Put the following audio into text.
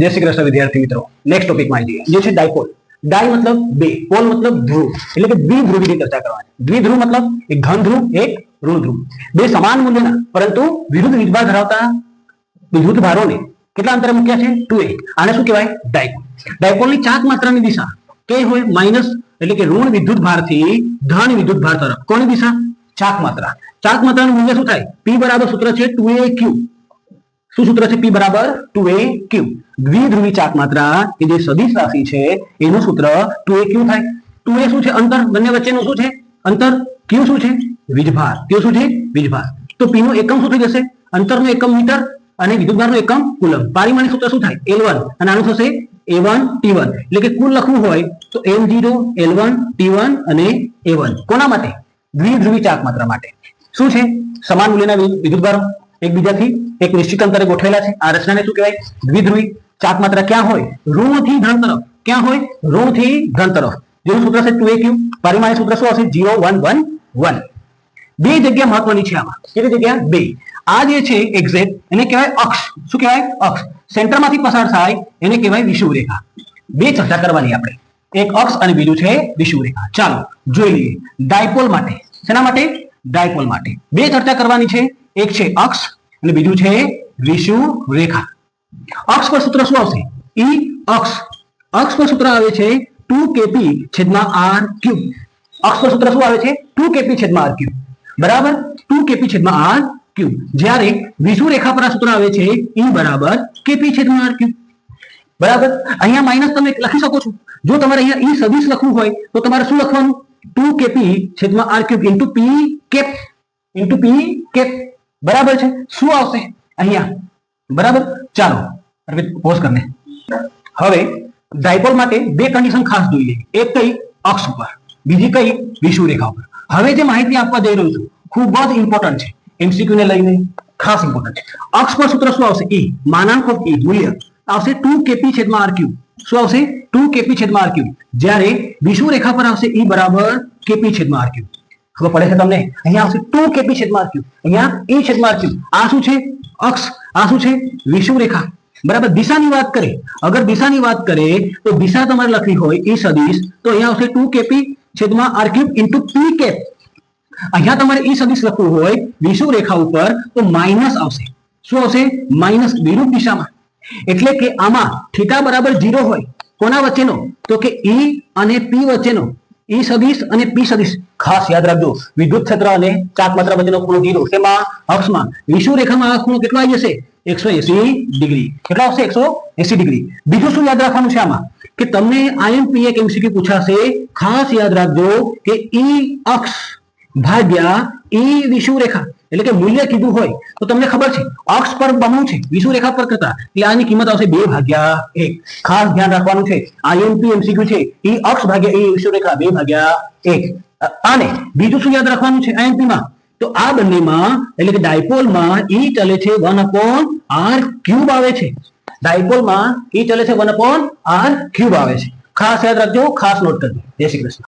જય શ્રી કૃષ્ણ વિદ્યાર્થી મિત્રો. નેક્સ્ટ ટોપિકમાં આવી જઈએ જે છે ડાયપોલ ડાય મતલબ બે. પોલ મતલબ ધ્રુવ. એટલે કે દ્વિધ્રુવીની ચર્ચા કરવાની. દ્વિધ્રુવ મતલબ એક ઘન ધ્રુવ એક ઋણ ધ્રુવ બે સમાન મૂલ્યના, પરંતુ વિરુદ્ધ વિધવા ધરાવતા વિરુદ્ધ ભારોને કેટલા અંતરે મૂક્યા છે? ટુ એ આને શું કહેવાય? ડાયપોલ ડાયપોલની ચાક માત્રાની દિશા. કે હોય માઇનસ એટલે કે ઋણ વિદ્યુત ભારથી ધન વિદ્યુત ભાર તરફ. કોની દિશા? ચાક માત્રા. ચાક માત્રાનું મૂલ્ય શું થાય? પી બરાબર સૂત્ર છે ટુ એ ક્યુ શું સૂત્ર છે? પી બરાબર ટુ એ ક્યુ દ્વિધ્રુવી ચાક માત્રા કે જે સદિશ રાશિ છે, એનું સૂત્ર ટુ એ ક્યુ થાય? ટુ એ શું છે? અંતર? બંને વચ્ચેનું શું છે? અંતર? ક્યુ શું છે? વીજભાર. ક્યુ શું છે? વીજભાર. તો પી નું એકમ શું થઈ જશે? અંતરનું એકમ મીટર અને વિદ્યુતભારનું એકમ કુલમ પારિમાણિક સૂત્ર શું થાય? L one. અને આનું થશે એ વન, ટી વન. એટલે કે કુલ લખવું હોય તો M zero, L one, T one અને એ વન. કોના માટે? દ્વિધ્રુવી ચાક માત્રા માટે. શું છે? સમાન મૂલ્યના વિદ્યુતભારો એકબીજાથી એક નિશ્ચિત અંતરે ગોઠવેલા છે. આ રચનાને શું કહેવાય? દ્વિધ્રુવી. ચાક માત્રા ક્યાં હોય? ઋણથી ધન તરફ. ક્યાં હોય? ઋણથી ધન તરફ. જેનું સૂત્ર છે ટુ એ ક્યુ પરિમાણિક સૂત્ર શું હશે? Zero one one one. બે જગ્યા મહત્વની છે આમાં. કેટલી જગ્યા? બે. આ જે છે એક્ઝેક્ટ એને કહેવાય અક્ષ. શું કહેવાય? અક્ષ. સેન્ટરમાંથી પસાર થાય, એને કહેવાય વિષુવરેખા. બે ચર્ચા કરવાની આપણે. એક અક્ષ અને બીજું છે વિષુવરેખા. ચાલો, જોઈ લઈએ. ડાયપોલ માટે. શેના માટે? ડાયપોલ માટે. બે ચર્ચા કરવાની છે. એક છે અક્ષ અને બીજું છે વિષુવ રેખા અક્ષ પર સૂત્ર શું આવશે? ઈ અક્ષ. અક્ષ પર સૂત્ર આવે છે ટુ કેપી છેદમાં આર ક્યુબ અક્ષ પર સૂત્ર શું આવે છે? ટુ કેપી છેદમાં આર ક્યુબ બરાબર? ટુ કેપી છેદમાં આર ક્યુબ જ્યારે વિષુવ રેખા પર આ સૂત્ર આવે છે ઈ બરાબર કેપી છેદમાં આર ક્યુબ બરાબર? અહીંયા માઇનસ તમે લખી શકો છો. જો તમારે અહીંયા ઈ સદિશ લખવું હોય, તો તમારે શું લખવાનું? ટુ કેપી છેદમાં r cube into p cap into p cap બરાબર છે? શું આવશે? અહીંયા. બરાબર? ચાલો અરવિંદ પોઝ કરને. હવે ડાયપોલ માટે બે કન્ડિશન ખાસ જોઈ લઈએ. એક કઈ અક્ષ ઉપર, બીજી કઈ વિષુવ રેખા ઉપર. હવે જે માહિતી આપવા જઈ રહ્યો છું, ખૂબ જ ઇમ્પોર્ટન્ટ છે. એમસીક્યુ ને લઈને ખાસ ઇમ્પોર્ટન્ટ છે. અક્ષ પર સૂત્ર શું આવશે? ઈ માનાંક ઓફ ઈ મૂલ્ય. આવશે ટુ કેપી છેદમાં આર ક્યુ શું આવશે? ટુ કેપી છેદમાં આર ક્યુ જ્યારે વિષુવ રેખા પર આવશે ઈ બરાબર કેપી છેદમાં આર ક્યુ ખબર પડે છે તમને? અહીંયા આવશે ટુ કેપી છેદમાં આર ક્યુ અહીંયા ઈ છેદમાં આર ક્યુ આ શું છે? અક્ષ. આ શું છે? વિષુવરેખા. બરાબર? દિશાની વાત કરે. અગર દિશાની વાત કરે, તો દિશા તમારે લખવી હોય ઈ સદીશ, તો અહીંયા આવશે ટુ કેપી છેદમાં r cube into p cap અહીંયા તમારે ઈ સદિશ લખવું હોય વિષુવ રેખા ઉપર, તો માઇનસ આવશે. શું આવશે? માઇનસ વિરુદ્ધ દિશામાં. એટલે કે આમાં થીટા બરાબર જીરો હોય. કોના વચ્ચેનો? તો કે ઈ અને પી વચ્ચેનો. ઈ સદિશ અને પી સદિશ. ખાસ યાદ રાખજો, વિદ્યુત ક્ષેત્ર અને ચાક માત્રા વચ્ચેનો ખૂણો જીરો તેમાં અક્ષમાં. વિષુવ રેખામાં આ ખૂણો કેટલો આવી જશે? એકસો એસી ડિગ્રી. કેટલો આવશે? એકસો એસી ડિગ્રી. બીજું શું યાદ રાખવાનું છે આમાં? કે તમને આઈએમપી એક એમસીક્યુ પૂછાશે, ખાસ યાદ રાખજો કે ઈ અક્ષ ભાગ્યા ઈ વિષુવ રેખા. એટલે કે મૂલ્ય કીધું હોય તો તમને ખબર છે, અક્ષ પર બમણું છે વિષુરેખા પર કરતા, એટલે આની કિંમત આવશે બે ભાગ્યા એક. ખાસ ધ્યાન રાખવાનું છે આઈએમપી એમસીક્યુ છે, એ અક્ષ ભાગ્યા એ વિષુરેખા બે ભાગ્યા એક. અને બીજું શું યાદ રાખવાનું છે આઈએમપી માં? તો આ બંનેમાં, એટલે કે ડાયપોલમાં ઈ ચલે છે વન અપોન આર ક્યુબ આવે છે. ડાયપોલમાં ઈ ચલે છે વન અપોન આર ક્યુબ આવે છે. ખાસ યાદ રાખજો, ખાસ નોટ કરજો. જય શ્રી કૃષ્ણ.